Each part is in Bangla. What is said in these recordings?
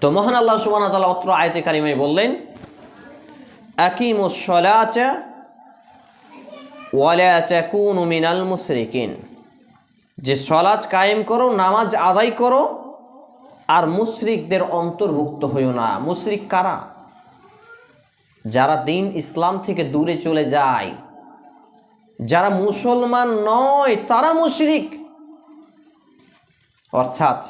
তো মহান আল্লাহ সুবান তালা অত্র আয়তে কারিমাই বললেন আকিমুসলাচা ওয়ালা তাকুনু মিনাল মুশরিকিন। যে সলাচ কায়েম করো, নামাজ আদায় করো, আর মুশরিকদের অন্তর্ভুক্ত হইও না। মুশরিক কারা? যারা দিন ইসলাম থেকে দূরে চলে যায়। যারা মুসলমান নয়, তারা মুশরিক। অর্থাৎ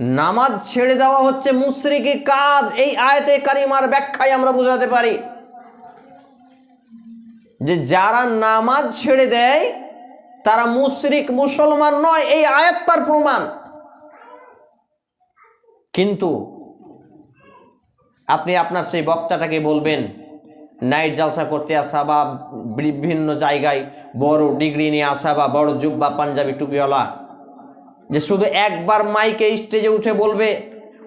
নামাজ ছেড়ে দেওয়া হচ্ছে মুশরিকি কাজ। এই আয়তে কারিমার ব্যাখ্যায় আমরা বোঝাতে পারি যে যারা নামাজ ছেড়ে দেয়, তারা মুশরিক মুসলমান নয়, এই আয়াত তার প্রমাণ। কিন্তু আপনি আপনার সেই বক্তাটাকে বলবেন, নাইট জালসা করতে আসা বা, বিভিন্ন জায়গায় বড় ডিগ্রি নিয়ে আসা বা বড় জুব্বা পাঞ্জাবি টুপিওয়ালা যে শুধু একবার মাইকে স্টেজে উঠে বলবে,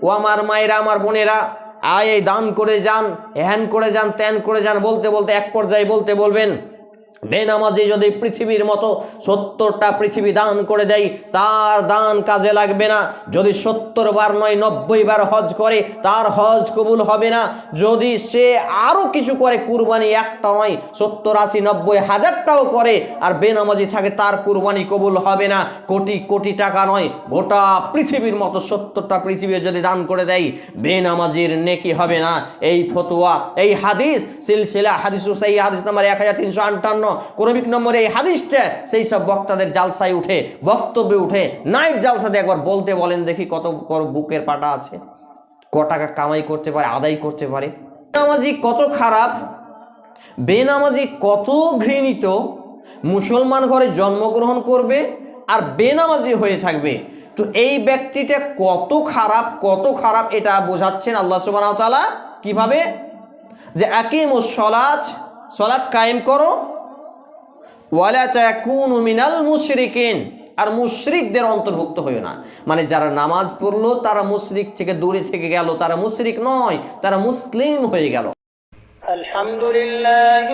ও আমার মায়েরা, আমার বোনেরা, আয় এই দান করে যান হ্যান করে যান ত্যান করে যান, বলতে বলতে এক পর্যায়ে বলতে বলবেন বেনামাজি যদি পৃথিবীর মতো সত্তরটা পৃথিবী দান করে দেয়, তার দান কাজে লাগবে না। যদি সত্তর বার নয়, নব্বই বার হজ করে, তার হজ কবুল হবে না। যদি সে আরও কিছু করে, কুরবানি একটা নয়, সত্তর, আশি, নব্বই হাজারটাও করে, আর বেনামাজি থাকে, তার কুরবানি কবুল হবে না। কোটি কোটি টাকা নয়, গোটা পৃথিবীর মতো সত্তরটা পৃথিবী যদি দান করে দেয়, বেনামাজির নেকি হবে না। এই ফতুয়া, এই হাদিস, সিলসিলা, হাদিস সেই হাদিস নাম্বার এক হাজার তিনশো আটান্ন। ক্রমিক নম্বরে এই হাদিসটা সেই সব বক্তাদের জালসায় উঠে, বক্তব্যে উঠে, নাইট জালসাতে একবার বলতে বলেন দেখি কত বুকের পাটা আছে, ক টাকা কামাই করতে পারে, আদায় করতে পারে। বেনামাজি কত খারাপ, বেনামাজি কত ঘৃণিত, মুসলমান ঘরে জন্মগ্রহণ করবে আর বেনামাজি হয়ে থাকবে। তো এই ব্যক্তিটা কত খারাপ কত খারাপ এটা বোঝাচ্ছেন আল্লাহ সুবাহ তালা কীভাবে? যে একিম ও সলাচ সলাৎ কায়েম করো মিনাল আর মুশরিকদের অন্তর্ভুক্ত হইও না। মানে যারা নামাজ পড়ল, তারা মুশরিক থেকে দূরে থেকে গেল, তারা মুশরিক নয়, তারা মুসলিম হয়ে গেল। আলহামদুলিল্লাহ